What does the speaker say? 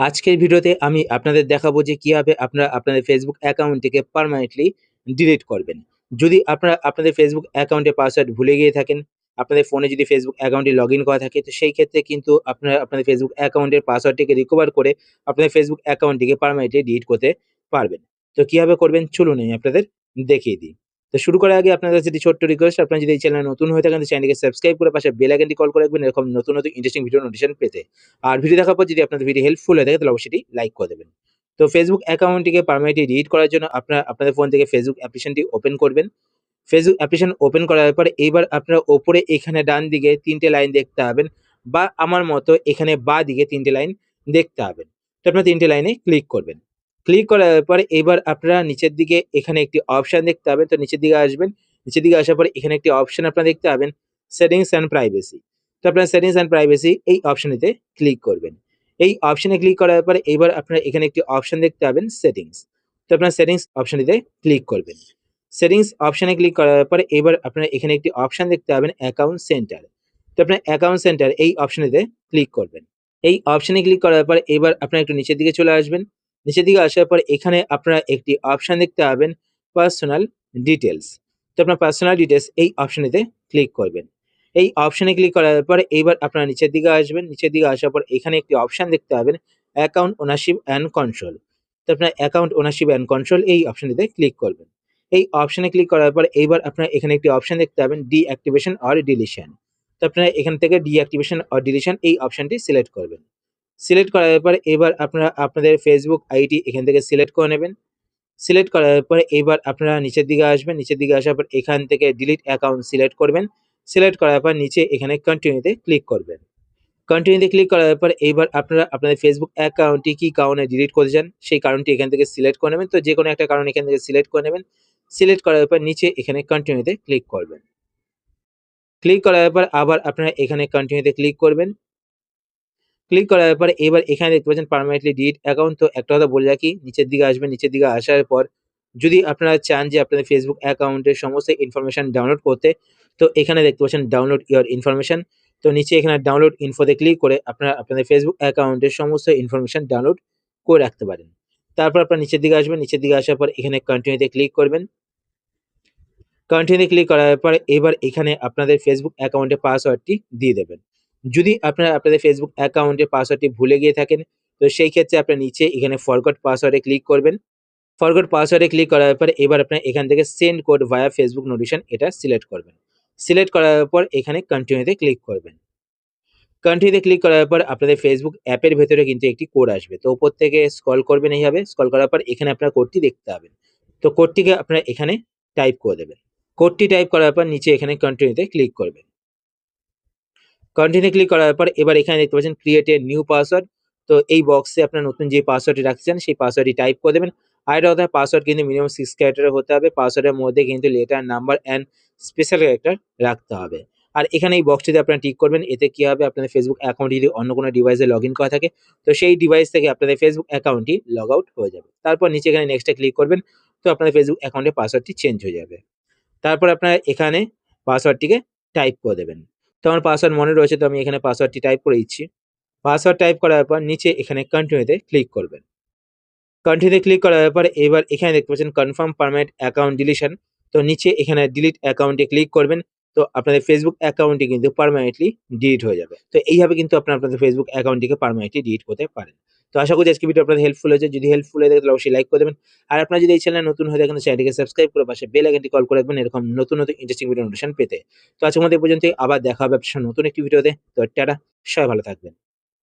আজকের ভিডিওতে আমি আপনাদের দেখাবো যে কীভাবে আপনারা আপনাদের ফেসবুক অ্যাকাউন্টটিকে পার্মানেন্টলি ডিলিট করবেন। যদি আপনারা আপনাদের ফেসবুক অ্যাকাউন্টের পাসওয়ার্ড ভুলে গিয়ে থাকেন, আপনাদের ফোনে যদি ফেসবুক অ্যাকাউন্টে লগ ইন করা থাকে তো সেই ক্ষেত্রে কিন্তু আপনারা আপনাদের ফেসবুক অ্যাকাউন্টের পাসওয়ার্ডটিকে রিকভার করে আপনাদের ফেসবুক অ্যাকাউন্টটিকে পার্মানেন্টলি ডিলিট করতে পারবেন। তো কীভাবে করবেন চলুন আমি আপনাদের দেখিয়ে দিই। তো শুরু করার আগে আপনাদের কাছে একটি ছোট্ট রিকোয়েস্ট আপনারা যদি এই চ্যানেলে নতুন হয়ে থাকেন চ্যানেলকে সাবস্ক্রাইব করে পাশে বেল আইকনটি কল করে রাখবেন, এরকম নতুন নতুন ইন্টারেস্টিং ভিডিও নোটিফিকেশন পেতে। আর ভিডিও দেখার পর যদি আপনাদের ভিডিও হেল্পফুল হয়ে থাকে, তাহলে অবশ্যই লাইক করে দেবেন। তো ফেসবুক অ্যাকাউন্টটিকে পার্মানেন্টলি ডিলিট করার জন্য আপনারা, আপনাদের ফোন থেকে ফেসবুক অ্যাপ্লিকেশনটি ওপেন করবেন। ফেসবুক অ্যাপ্লিকেশন ওপেন করার পরে এইবার আপনারা ওপরে এখানে ডান দিকে তিনটে লাইন দেখতে পাবেন বা আমার মতো এখানে বাঁ দিকে তিনটে লাইন দেখতে পাবেন। তো আপনারা তিনটে লাইনে ক্লিক করবেন। ক্লিক করার পরে এবার আপনারা নিচের দিকে এখানে একটি অপশন দেখতে পাবেন। তো নিচের দিকে আসবেন, নিচের দিকে আসার পরে এখানে একটি অপশন আপনারা দেখতে পাবেন সেটিংস অ্যান্ড প্রাইভেসি তো আপনারা সেটিংস অ্যান্ড প্রাইভেসি এই অপশনটিতে ক্লিক করবেন। এই অপশনে ক্লিক করার পরে এবার আপনারা এখানে একটি অপশন দেখতে পাবেন সেটিংস তো আপনারা সেটিংস অপশনটিতে ক্লিক করবেন। সেটিংস অপশনে ক্লিক করার পরে এবার আপনারা এখানে একটি অপশন দেখতে পাবেন অ্যাকাউন্ট সেন্টার তো আপনার অ্যাকাউন্ট সেন্টার এই অপশনটিতে ক্লিক করবেন। এই অপশনে ক্লিক করার পর এবার আপনারা একটু নিচের দিকে চলে আসবেন। নিচের দিকে আসার পর এখানে আপনারা একটি অপশন দেখতে পাবেন পার্সোনাল ডিটেলস তো আপনার পার্সোনাল ডিটেলস এই অপশনেতে ক্লিক করবেন। এই অপশনে ক্লিক করার পর এইবার আপনারা নিচের দিকে আসবেন, নিচের দিকে আসার পর এখানে একটি অপশন দেখতে পাবেন অ্যাকাউন্ট ওনারশিপ অ্যান্ড কন্ট্রোল তো আপনার অ্যাকাউন্ট ওনারশিপ অ্যান্ড কন্ট্রোল এই অপশনটিতে ক্লিক করবেন। এই অপশনে ক্লিক করার পর এইবার আপনারা এখানে একটি অপশন দেখতে পাবেন ডিঅ্যাক্টিভেশন অর ডিলিশন তো আপনারা এখান থেকে ডিঅ্যাক্টিভেশন অর ডিলিশন এই অপশনটি সিলেক্ট করবেন। সিলেক্ট করার পর এবার আপনারা, আপনাদের ফেসবুক আইডি এখান থেকে সিলেক্ট করে নেবেন। সিলেক্ট করার পরে এবার আপনারা নিচের দিকে আসবেন। নিচের দিকে আসার পর এখান থেকে ডিলিট অ্যাকাউন্ট সিলেক্ট করবেন। সিলেক্ট করার পর নিচে এখানে কন্টিনিউতে ক্লিক করবেন। কন্টিনিউতে ক্লিক করার পর এবার আপনারা, আপনাদের ফেসবুক অ্যাকাউন্টটি কী কারণে ডিলিট করতে চান, সেই কারণটি এখান থেকে সিলেক্ট করে নেবেন। তো যে কোনো একটা কারণ এখান থেকে সিলেক্ট করে নেবেন। সিলেক্ট করার পর নিচে এখানে কন্টিনিউতে ক্লিক করবেন। ক্লিক করার পর আবার আপনারা এখানে কন্টিনিউতে ক্লিক করবেন। ক্লিক করার পরে এবার এখানে দেখতে পাচ্ছেন পারমানেন্টলি ডিট অ্যাকাউন্ট তো একটা কথা বলে রাখি, নিচের দিকে আসবেন, নিচের দিকে আসার পর যদি আপনারা চান যে আপনাদের ফেসবুক অ্যাকাউন্টের সমস্ত ইনফরমেশন ডাউনলোড করতে, তো এখানে দেখতে পাচ্ছেন ডাউনলোড ইয়োর ইনফরমেশন তো নিচে এখানে ডাউনলোড ইনফোতে ক্লিক করে আপনারা আপনাদের ফেসবুক অ্যাকাউন্টের সমস্ত ইনফরমেশন ডাউনলোড করে রাখতে পারেন। তারপর আপনার নিচের দিকে আসবেন, নিচের দিকে আসার পর এখানে কন্টিনিউতে ক্লিক করবেন। কন্টিনিউ ক্লিক করার পর এবার এখানে আপনাদের ফেসবুক অ্যাকাউন্টের পাসওয়ার্ডটি দিয়ে দেবেন। যদি আপনারা আপনাদের ফেসবুক অ্যাকাউন্টের পাসওয়ার্ডটি ভুলে গিয়ে থাকেন, তো সেই ক্ষেত্রে আপনার নিচে এখানে ফরগট পাসওয়ার্ডে ক্লিক করবেন। ফরগট পাসওয়ার্ডে ক্লিক করার পর এবার আপনার এখান থেকে send code via Facebook notification এটা সিলেক্ট করবেন। সিলেক্ট করার পর এখানে কন্টিনিউতে ক্লিক করবেন। কন্টিনিউতে ক্লিক করার পর আপনাদের ফেসবুক অ্যাপের ভেতরে কিন্তু একটি কোড আসবে। তো ওপর থেকে স্ক্রল করবেন এইভাবে স্ক্রল করার পর এখানে আপনার কোডটি দেখতে পাবেন। তো কোডটিকে আপনারা এখানে টাইপ করে দেবেন। কোডটি টাইপ করার পর নিচে এখানে কন্টিনিউতে ক্লিক করবেন। কন্টিনিউ ক্লিক করার পর এবার এখানে দেখতে পাচ্ছেন ক্রিয়েট এ নিউ পাসওয়ার্ড তো এই বক্সে আপনার নতুন যে পাসওয়ার্ডটি রাখছেন সেই পাসওয়ার্ডটি টাইপ করে দেবেন। আর এটা কথা পাসওয়ার্ড কিন্তু মিনিমাম সিক্স ক্যারেক্টারের হতে হবে। পাসওয়ার্ডের মধ্যে কিন্তু letter number and special character রাখতে হবে। আর এখানে এই বক্সটিতে আপনারা টিক করবেন, এতে কি হবে? আপনাদের ফেসবুক অ্যাকাউন্ট যদি অন্য কোনো ডিভাইসে লগ ইন করা থাকে, তো সেই ডিভাইস থেকে আপনাদের ফেসবুক অ্যাকাউন্টটি লগ আউট হয়ে যাবে। তারপর নিচে এখানে নেক্সটে ক্লিক করবেন, তো আপনাদের ফেসবুক অ্যাকাউন্টের পাসওয়ার্ডটি চেঞ্জ হয়ে যাবে। তারপর আপনারা এখানে পাসওয়ার্ডটিকে টাইপ করে দেবেন। তো আমার পাসওয়ার্ড মনে রয়েছে, তো আমি এখানে পাসওয়ার্ডটি টাইপ করে দিচ্ছি। পাসওয়ার্ড টাইপ করার পর নিচে এখানে কন্টিনিউতে ক্লিক করবেন। কন্টিনিউতে ক্লিক করার পর এবার এখানে দেখতে পাচ্ছেন কনফার্ম পারমানেন্ট অ্যাকাউন্ট ডিলিশন তো নিচে এখানে ডিলিট অ্যাকাউন্টে ক্লিক করবেন, তো আপনাদের ফেসবুক অ্যাকাউন্টটি কিন্তু পারমানেন্টলি ডিলিট হয়ে যাবে। তো এইভাবে কিন্তু আপনারা আপনাদের ফেসবুক অ্যাকাউন্টটিকে পারমানেন্টলি ডিলিট করতে পারেন। তো আশা করি আজকে ভিডিও আপনাদের হেল্পফুল হয়েছে। যদি হেল্পফুল হয়ে থাকে, তাহলে অবশ্যই লাইক করে দেবেন। আর আপনারা যদি এই চ্যানেল নতুন হয়ে থাকেন চ্যানেলটিকে সাবস্ক্রাইব করে পাশে বেল আইকনটি কল করে রাখবেন, এরকম নতুন নতুন ইন্টারেস্টিং ভিডিও নোটিফিকেশন পেতে। তো আজকের মধ্যে পর্যন্ত আবার দেখা হবে নতুন একটি ভিডিওতে তো টাটা, সবাই ভালো থাকবেন।